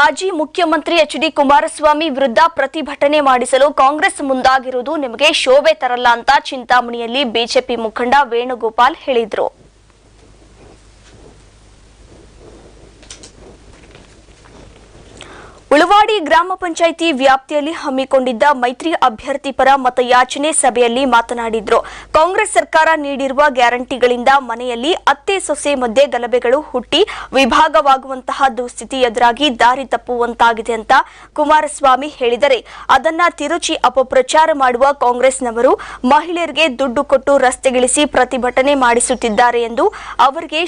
ಮಾಜಿ ಮುಖ್ಯಮಂತ್ರಿ H D Kumaraswamy ವಿರುದ್ಧ ಪ್ರತಿಭಟನೆ ಮಾಡಿಸಲು ಕಾಂಗ್ರೆಸ್ ಮುಂದಾಗಿರುವುದು ನಿಮಗೆ ಶೋಭೆ ತರಲ್ಲ ಅಂತ ಚಿಂತಾಮಣಿಯಲ್ಲಿ ಬಿಜೆಪಿ ಮುಖಂಡ ವೇಣುಗೋಪಾಲ್ ಹೇಳಿದ್ರು. ಉಳವಾಡಿ ಗ್ರಾಮ ಪಂಚಾಯಿತಿ ವ್ಯಾಪ್ತಿಯಲ್ಲಿ ಹಮ್ಮಿಕೊಂಡಿದ್ದ ಮೈತ್ರಿ ಅಭ್ಯರ್ಥಿ ಪರ ಮತಯಾಚನೆ ಸಭೆಯಲ್ಲಿ ಮಾತನಾಡಿದ್ರು. ಕಾಂಗ್ರೆಸ್ ಸರ್ಕಾರ ನೀಡಿರುವ ಗ್ಯಾರಂಟಿಗಳಿಂದ ಮನೆಯಲ್ಲಿ ಅತ್ತೆ ಸೊಸೆ ಮಧ್ಯೆ ಗಲಭೆಗಳು ಹುಟ್ಟಿ ವಿಭಾಗವಾಗುವಂತಹ ದುಸ್ಥಿತಿ ಎದುರಾಗಿ ದಾರಿ ತಪ್ಪುವಂತಾಗಿದೆ ಅಂತ ಕುಮಾರಸ್ವಾಮಿ ಹೇಳಿದರೆ ಅದನ್ನ ತಿರುಚಿ ಅಪಪ್ರಚಾರ ಮಾಡುವ ಕಾಂಗ್ರೆಸ್ನವರು ಮಹಿಳೆಯರಿಗೆ ದುಡ್ಡು ಕೊಟ್ಟು ರಸ್ತೆಗಿಳಿಸಿ ಪ್ರತಿಭಟನೆ ಮಾಡಿಸುತ್ತಿದ್ದಾರೆ ಎಂದು ಅವರಿಗೆ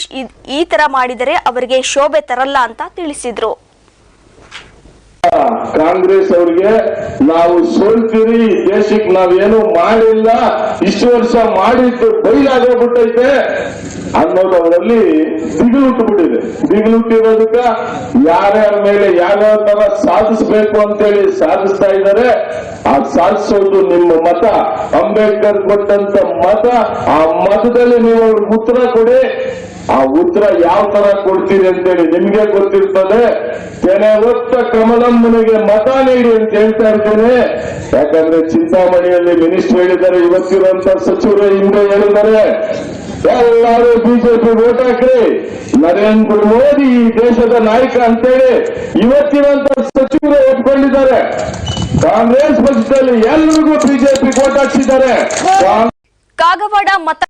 ಈ- ತರ ಮಾಡಿದರೆ ಅವರಿಗೆ ಶೋಭೆ ತರಲ್ಲ ಅಂತ ತಿಳಿಸಿದ್ರು. ಕಾಂಗ್ರೆಸ್ ಅವ್ರಿಗೆ ನಾವು ಸೋಲ್ತೀರಿ ದೇಶಕ್ಕೆ ನಾವೇನು ಮಾಡಿಲ್ಲ. ಇಷ್ಟು ವರ್ಷ ಮಾಡಿದ್ದು ಬೈಲಾಗೋಗ್ಬಿಟ್ಟೈತೆ ಅನ್ನೋದು ಅವರಲ್ಲಿ ದಿಗಿಲುಟ್ಟಿಬಿಟ್ಟಿದೆ ದಿಗಿಲುಟ್ಟಿರೋದಕ್ಕ ಯಾರ್ಯಾರ ಮೇಲೆ ಯಾವ್ಯಾವ ತರ ಸಾಧಿಸ್ಬೇಕು ಅಂತೇಳಿ ಸಾಧಿಸ್ತಾ ಇದ್ದಾರೆ. ಆ ಸಾಧಿಸೋದು ನಿಮ್ಮ ಮತ. ಅಂಬೇಡ್ಕರ್ ಕೊಟ್ಟಂತ ಮತ, ಆ ಮತದಲ್ಲಿ ನೀವು ಉತ್ತರ ಕೊಡಿ. ಆ ಉತ್ತರ ಯಾವ ತರ ಕೊಡ್ತೀರಿ ಅಂತೇಳಿ ನಿಮ್ಗೆ ಗೊತ್ತಿರ್ತದೆ. ಕೆನೆ ಹೊತ್ತ ಕಮಲಮ್ಮನಿಗೆ ಮತ ನೀಡಿ ಅಂತ ಹೇಳ್ತಾ ಇರ್ತೇನೆ. ಯಾಕಂದ್ರೆ ಚಿಂತಾಮಣಿಯಲ್ಲಿ ಮಿನಿಸ್ಟರ್ ಹೇಳಿದ್ದಾರೆ, ಇವತ್ತಿರುವಂತ ಸಚಿವರು ಹಿಂದೆ ಹೇಳಿದ್ದಾರೆ. ಎಲ್ಲರೂ ಬಿಜೆಪಿ ವೋಟ್ ಹಾಕ್ರಿ ನರೇಂದ್ರ ಮೋದಿ ದೇಶದ ನಾಯಕ ಅಂತೇಳಿ ಇವತ್ತಿನಂತ ಸಚಿವರು ಒಪ್ಕೊಂಡಿದ್ದಾರೆ. ಕಾಂಗ್ರೆಸ್ ಪಕ್ಷದಲ್ಲಿ ಎಲ್ರಿಗೂ ಬಿಜೆಪಿ ವೋಟ್ ಹಾಕ್ಸಿದ್ದಾರೆ. ಕಾಗವಾಡ ಮತ